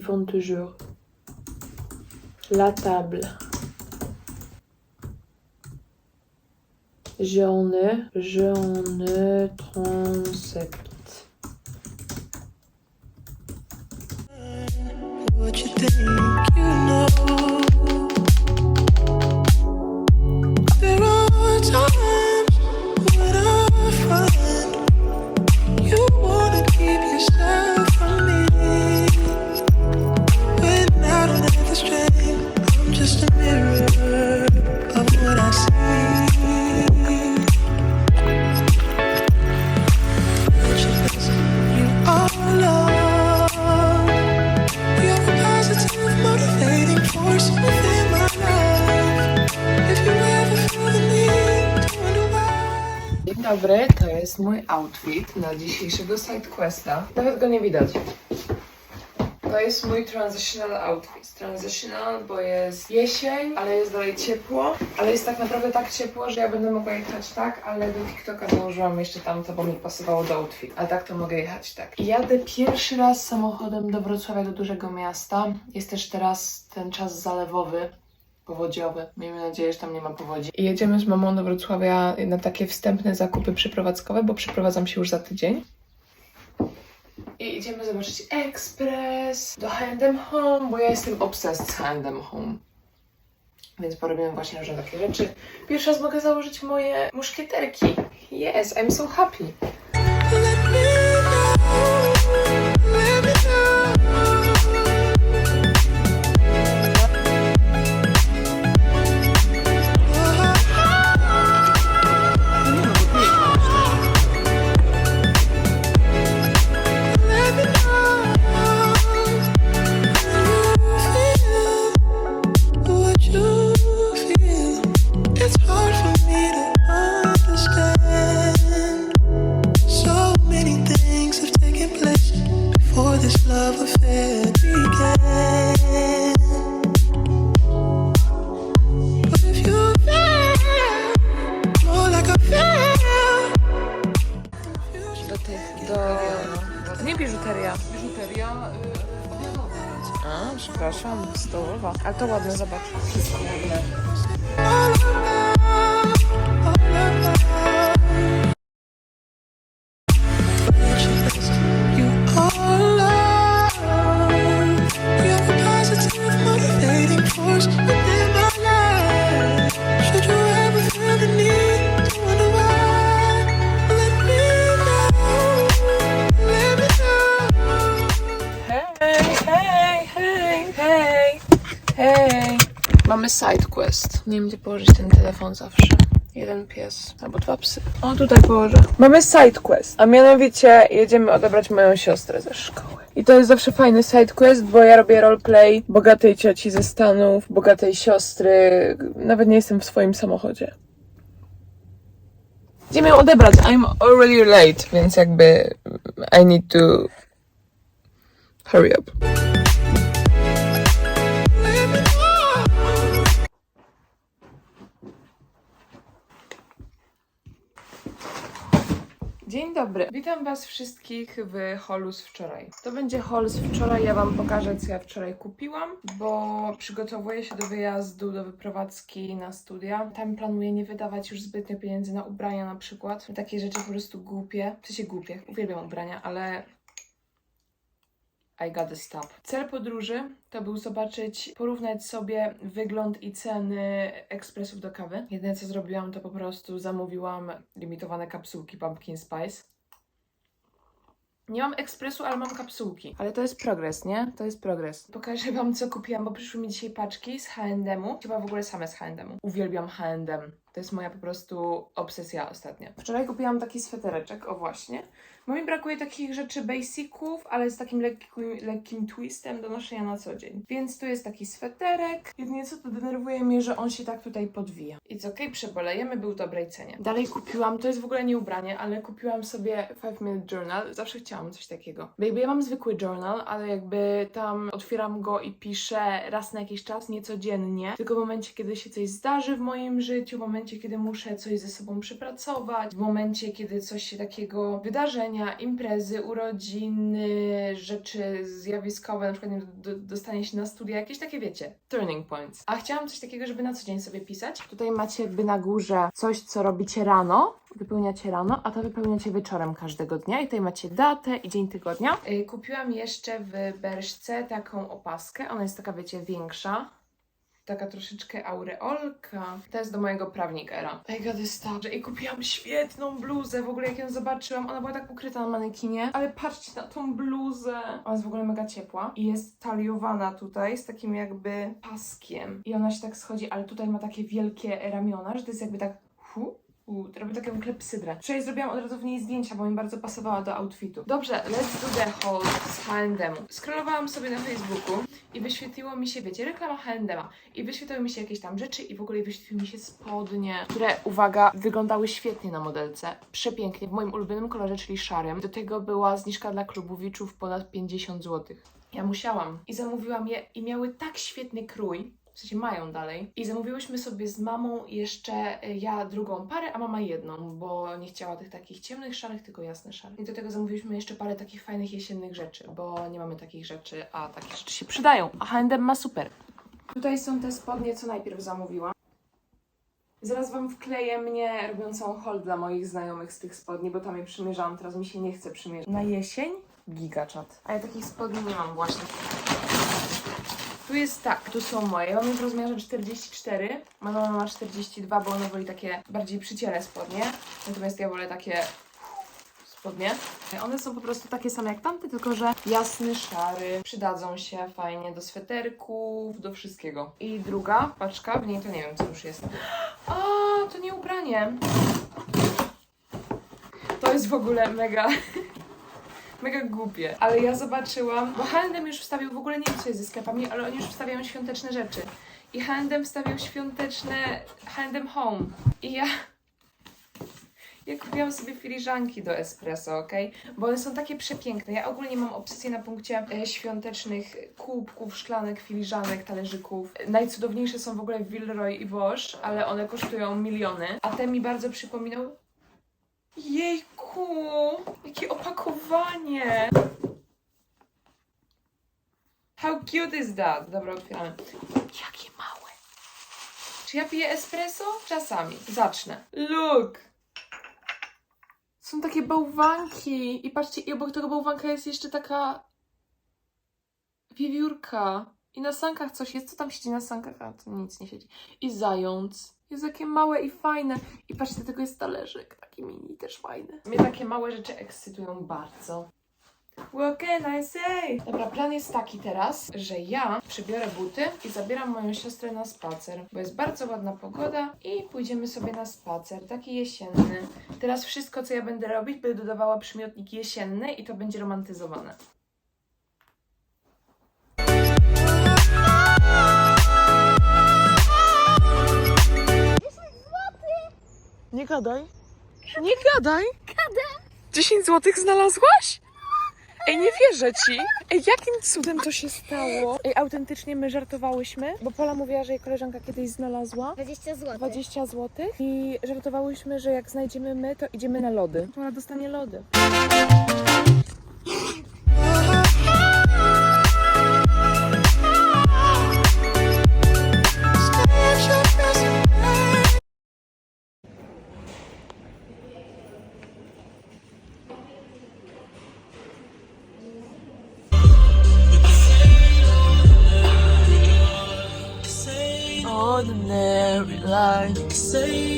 Toujours. La table. J'en ai, j'en ai 37. dobry, to jest mój outfit na dzisiejszego sidequesta. Nawet go nie widać. To jest mój transitional outfit. Transitional, bo jest jesień, ale jest dalej ciepło. Ale jest tak naprawdę tak ciepło, że ja będę mogła jechać tak, ale do TikToka założyłam jeszcze tamto, bo mi pasowało do outfit. A tak to mogę jechać tak. Jadę pierwszy raz samochodem do Wrocławia, do dużego miasta. Jest też teraz ten czas zalewowy, powodziowy. Miejmy nadzieję, że tam nie ma powodzi. I jedziemy z mamą do Wrocławia na takie wstępne zakupy przeprowadzkowe, bo przeprowadzam się już za tydzień. I idziemy zobaczyć Express do H&M Home, bo ja jestem obsessed z H&M Home. Więc porobimy właśnie różne takie rzeczy. Pierwszy raz mogę założyć moje muszkieterki. Yes, I'm so happy. Ale to ładne, zobacz. Mamy sidequest. Nie wiem, gdzie położyć ten telefon zawsze. Jeden pies albo dwa psy. O, tutaj położę. Mamy sidequest, a mianowicie jedziemy odebrać moją siostrę ze szkoły. I to jest zawsze fajny sidequest, bo ja robię roleplay bogatej cioci ze Stanów, bogatej siostry. Nawet nie jestem w swoim samochodzie. Idziemy ją odebrać. I'm already late, więc jakby I need to hurry up. Dzień dobry. Witam Was wszystkich w holu z wczoraj. To będzie hol z wczoraj. Ja Wam pokażę, co ja wczoraj kupiłam, bo przygotowuję się do wyjazdu, do wyprowadzki na studia. Tam planuję nie wydawać już zbytnio pieniędzy na ubrania na przykład. Takie rzeczy po prostu głupie. W sensie głupie. Uwielbiam ubrania, ale I gotta stop. Cel podróży to był zobaczyć, porównać sobie wygląd i ceny ekspresów do kawy. Jedyne co zrobiłam to po prostu zamówiłam limitowane kapsułki Pumpkin Spice. Nie mam ekspresu, ale mam kapsułki. Ale to jest progres, nie? To jest progres. Pokażę wam, co kupiłam, bo przyszły mi dzisiaj paczki z H&M-u. Chyba w ogóle same z H&M-u. Uwielbiam H&M. To jest moja po prostu obsesja ostatnia. Wczoraj kupiłam taki swetereczek, o właśnie. Bo mi brakuje takich rzeczy basiców, ale z takim lekkim, lekkim twistem do noszenia na co dzień. Więc tu jest taki sweterek. Jedynie co to denerwuje mnie, że on się tak tutaj podwija. It's okej, przebolejemy, był w dobrej cenie. Dalej kupiłam, to jest w ogóle nie ubranie, ale kupiłam sobie 5 Minute Journal. Zawsze chciałam coś takiego. Bo jakby ja mam zwykły journal, ale jakby tam otwieram go i piszę raz na jakiś czas, nie codziennie. Tylko w momencie, kiedy się coś zdarzy w moim życiu, w momencie, momencie, kiedy muszę coś ze sobą przepracować, w momencie, kiedy coś się takiego, wydarzenia, imprezy, urodziny, rzeczy zjawiskowe, na przykład nie do, dostanie się na studia, jakieś takie wiecie, turning points. A chciałam coś takiego, żeby na co dzień sobie pisać. Tutaj macie jakby na górze coś, co robicie rano, wypełniacie rano, a to wypełniacie wieczorem każdego dnia i tutaj macie datę i dzień tygodnia. Yy, Kupiłam jeszcze w Berszce taką opaskę, ona jest taka, wiecie, większa. Taka troszeczkę aureolka. To jest do mojego prawnikera. Got this stuff. I kupiłam świetną bluzę. W ogóle jak ją zobaczyłam, ona była tak ukryta na manekinie. Ale patrzcie na tą bluzę. Ona jest w ogóle mega ciepła. I jest taliowana tutaj z takim jakby paskiem. I ona się tak schodzi, ale tutaj ma takie wielkie ramiona, że to jest jakby tak... Hu, u, robię taką klepsydrę. Wczoraj zrobiłam od razu w niej zdjęcia, bo mi bardzo pasowała do outfitu. Dobrze, let's do the haul z H&M. Scrollowałam sobie na Facebooku i wyświetliło mi się, wiecie, reklama H&M'a i wyświetliły mi się jakieś tam rzeczy i w ogóle wyświetliły mi się spodnie, które, uwaga, wyglądały świetnie na modelce. Przepięknie, w moim ulubionym kolorze, czyli szarym. Do tego była zniżka dla klubowiczów ponad 50 zł. Ja musiałam i zamówiłam je i miały tak świetny krój, sensie mają dalej. I zamówiłyśmy sobie z mamą jeszcze y, ja drugą parę, a mama jedną, bo nie chciała tych takich ciemnych szarych, tylko jasne szare. I do tego zamówiliśmy jeszcze parę takich fajnych jesiennych rzeczy, bo nie mamy takich rzeczy, a takie rzeczy się przydają. A H&M ma super. Tutaj są te spodnie, co najpierw zamówiłam. Zaraz Wam wkleję mnie robiącą haul dla moich znajomych z tych spodni, bo tam je przymierzałam, teraz mi się nie chce przymierzyć. Na jesień? Gigaczat. A ja takich spodni nie mam właśnie. Tu jest tak, tu są moje. Ja mam je w rozmiarze 44. Moja mama ma 42, bo ona woli takie bardziej przyciele spodnie. Natomiast ja wolę takie spodnie. One są po prostu takie same jak tamte, tylko że jasny, szary. Przydadzą się fajnie do sweterków, do wszystkiego. I druga paczka, w niej to nie wiem co już jest. A, to nie ubranie. To jest w ogóle mega mega głupie. Ale ja zobaczyłam, bo H&M już wstawił, w ogóle nie wiem co jest ze sklepami, ale oni już wstawiają świąteczne rzeczy. I H&M wstawił świąteczne H&M Home. I ja... Ja kupiłam sobie filiżanki do espresso, ok? Bo one są takie przepiękne. Ja ogólnie mam obsesję na punkcie e, świątecznych kubków, szklanek, filiżanek, talerzyków. Najcudowniejsze są w ogóle Villeroy i Bosch, ale one kosztują miliony. A te mi bardzo przypominały Jejku, jakie opakowanie! How cute is that? Dobra, otwieramy. Jakie małe. Czy ja piję espresso? Czasami. Zacznę. Look! Są takie bałwanki. I patrzcie, i obok tego bałwanka jest jeszcze taka wiewiórka. I na sankach coś jest. Co tam siedzi na sankach? A, to nic nie siedzi. I zając. Jest takie małe i fajne. I patrzcie, do tego jest talerzyk. Taki mini, też fajny. Mnie takie małe rzeczy ekscytują bardzo. What can I say? Dobra, plan jest taki teraz, że ja przybiorę buty i zabieram moją siostrę na spacer, bo jest bardzo ładna pogoda i pójdziemy sobie na spacer, taki jesienny. Teraz wszystko, co ja będę robić, będę dodawała przymiotnik jesienny i to będzie romantyzowane. Nie gadaj. Nie gadaj. 10 złotych znalazłaś? Ej, nie wierzę ci. Ej, jakim cudem to się stało? Ej, autentycznie my żartowałyśmy, bo Pola mówiła, że jej koleżanka kiedyś znalazła 20 zł. 20 złotych i żartowałyśmy, że jak znajdziemy my, to idziemy na lody. Pola dostanie lody. likes. Say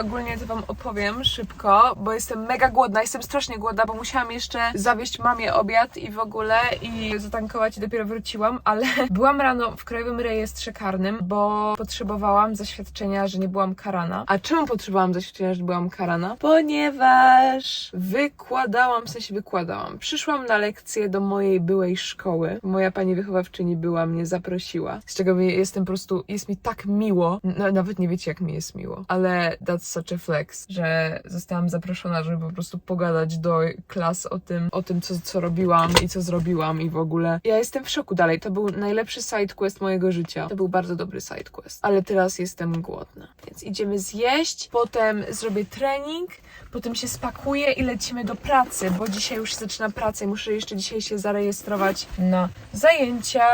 Ogólnie to wam opowiem szybko, bo jestem mega głodna, jestem strasznie głodna, bo musiałam jeszcze zawieźć mamie obiad i w ogóle i zatankować i dopiero wróciłam, ale byłam rano w Krajowym Rejestrze Karnym, bo potrzebowałam zaświadczenia, że nie byłam karana. A czemu potrzebowałam zaświadczenia, że byłam karana? Ponieważ wykładałam, w sensie wykładałam. Przyszłam na lekcję do mojej byłej szkoły. Moja pani wychowawczyni była, mnie zaprosiła, z czego jestem po prostu, jest mi tak miło, no, nawet nie wiecie jak mi jest miło, ale that's such a flex, że zostałam zaproszona, żeby po prostu pogadać do klas o tym, o tym co, co robiłam i co zrobiłam i w ogóle. Ja jestem w szoku dalej. To był najlepszy side quest mojego życia. To był bardzo dobry side quest. Ale teraz jestem głodna. Więc idziemy zjeść, potem zrobię trening, potem się spakuję i lecimy do pracy, bo dzisiaj już się zaczyna praca i muszę jeszcze dzisiaj się zarejestrować na zajęcia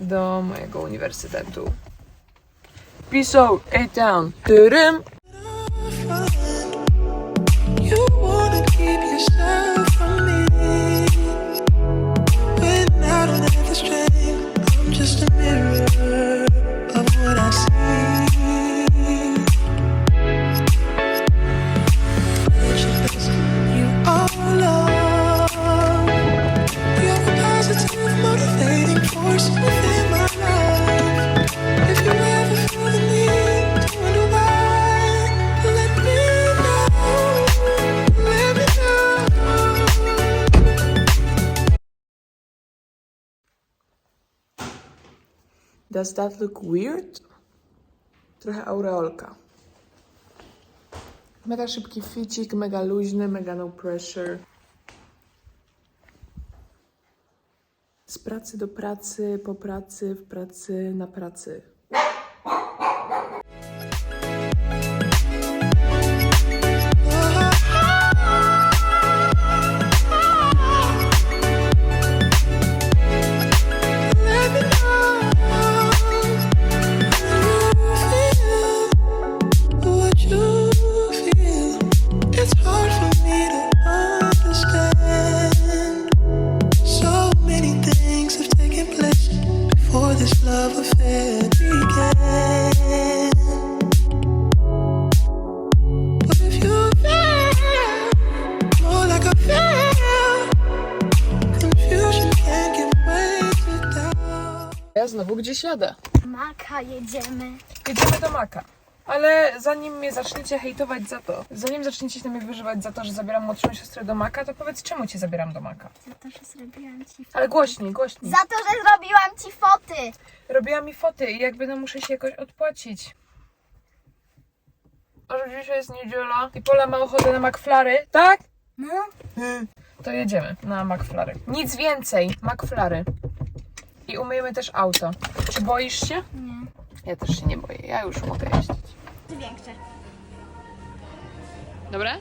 do mojego uniwersytetu. Peace out, eight Does that look weird? Trochę aureolka. Mega szybki ficik, mega luźny, mega no pressure. Z pracy do pracy, po pracy, w pracy, na pracy. Ja znowu gdzieś jadę. Maka jedziemy. Jedziemy do Maka. Ale zanim mnie zaczniecie hejtować za to, zanim zaczniecie się na mnie wyżywać za to, że zabieram młodszą siostrę do Maka, to powiedz, czemu cię zabieram do Maka? Za to, że zrobiłam ci Ale głośniej, głośniej. Za to, że zrobiłam ci foty. Robiła mi foty i jakby no muszę się jakoś odpłacić. A że dzisiaj jest niedziela i Pola ma ochotę na McFlary, tak? No. To jedziemy na McFlary. Nic więcej, McFlary. I umyjemy też auto. Czy boisz się? Nie. Ja też się nie boję, ja już mogę jeździć. Ty większe. Dobre? Ja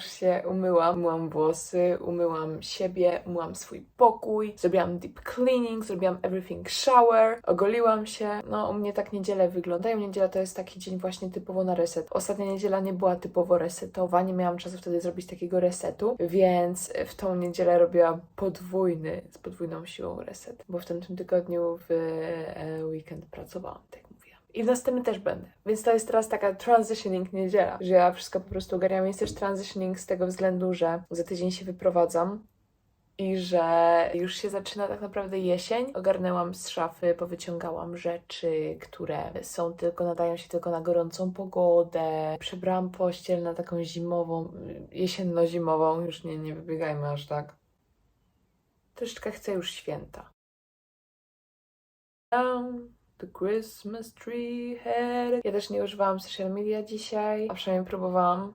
już się umyłam, umyłam włosy, umyłam siebie, umyłam swój pokój, zrobiłam deep cleaning, zrobiłam everything shower, ogoliłam się. No, u mnie tak niedziele wyglądają. Niedziela to jest taki dzień właśnie typowo na reset. Ostatnia niedziela nie była typowo resetowa, nie miałam czasu wtedy zrobić takiego resetu, więc w tą niedzielę robiłam podwójny, z podwójną siłą reset, bo w tamtym tygodniu w e, weekend pracowałam, tak. I w następnym też będę. Więc to jest teraz taka transitioning niedziela, że ja wszystko po prostu ogarniam. Jest też transitioning z tego względu, że za tydzień się wyprowadzam i że już się zaczyna tak naprawdę jesień. Ogarnęłam z szafy, powyciągałam rzeczy, które są tylko, nadają się tylko na gorącą pogodę. Przebrałam pościel na taką zimową, jesienno-zimową. Już nie, nie wybiegajmy aż tak. Troszeczkę chcę już święta. Down the Christmas tree head. Ja też nie używałam social media dzisiaj, a przynajmniej próbowałam.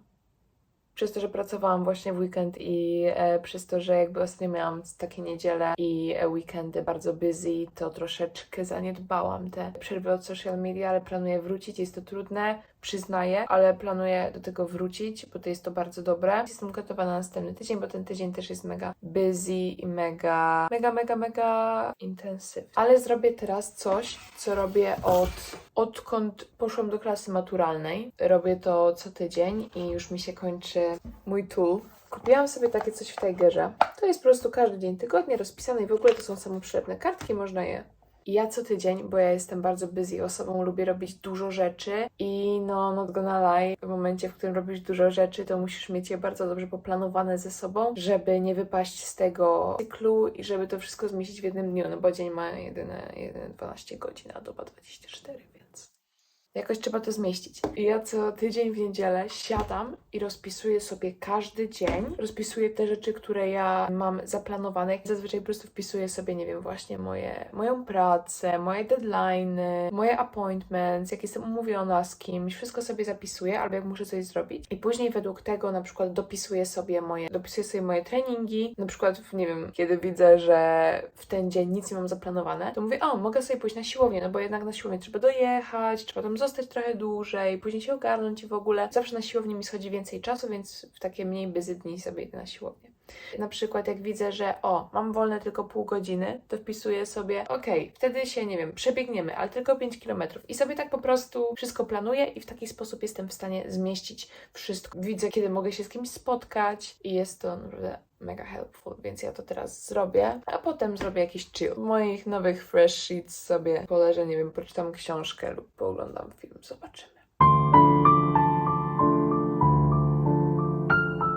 Przez to, że pracowałam właśnie w weekend i e, przez to, że jakby ostatnio miałam takie niedziele i e, weekendy bardzo busy, to troszeczkę zaniedbałam te przerwy od social media, ale planuję wrócić. Jest to trudne, przyznaję, ale planuję do tego wrócić, bo to jest to bardzo dobre. Jestem gotowa na następny tydzień, bo ten tydzień też jest mega busy i mega, mega, mega, mega intensywny. Ale zrobię teraz coś, co robię od odkąd poszłam do klasy maturalnej. Robię to co tydzień i już mi się kończy mój tool. Kupiłam sobie takie coś w Tigerze. To jest po prostu każdy dzień tygodnia rozpisane i w ogóle to są samoprzylepne kartki, można je ja co tydzień, bo ja jestem bardzo busy osobą, lubię robić dużo rzeczy i no, not gonna lie, w momencie, w którym robisz dużo rzeczy, to musisz mieć je bardzo dobrze poplanowane ze sobą, żeby nie wypaść z tego cyklu i żeby to wszystko zmieścić w jednym dniu, no bo dzień ma jedyne, jedyne 12 godzin, a doba 24, więc... Jakoś trzeba to zmieścić. I ja co tydzień w niedzielę siadam i rozpisuję sobie każdy dzień. Rozpisuję te rzeczy, które ja mam zaplanowane. Zazwyczaj po prostu wpisuję sobie, nie wiem, właśnie moje, moją pracę, moje deadlines, moje appointments, jak jestem umówiona z kimś, wszystko sobie zapisuję, albo jak muszę coś zrobić. I później według tego na przykład dopisuję sobie moje, dopisuję sobie moje treningi. Na przykład, nie wiem, kiedy widzę, że w ten dzień nic nie mam zaplanowane, to mówię, o, mogę sobie pójść na siłownię, no bo jednak na siłownię trzeba dojechać, trzeba tam trochę dłużej, później się ogarnąć i w ogóle. Zawsze na siłowni mi schodzi więcej czasu, więc w takie mniej busy dni sobie idę na siłownię. Na przykład jak widzę, że o, mam wolne tylko pół godziny, to wpisuję sobie, okej, wtedy się, nie wiem, przebiegniemy, ale tylko 5 kilometrów. I sobie tak po prostu wszystko planuję i w taki sposób jestem w stanie zmieścić wszystko. Widzę, kiedy mogę się z kimś spotkać i jest to naprawdę mega helpful, więc ja to teraz zrobię, a potem zrobię jakiś chill. Moich nowych fresh sheets sobie poleżę, nie wiem, poczytam książkę lub pooglądam film, zobaczymy.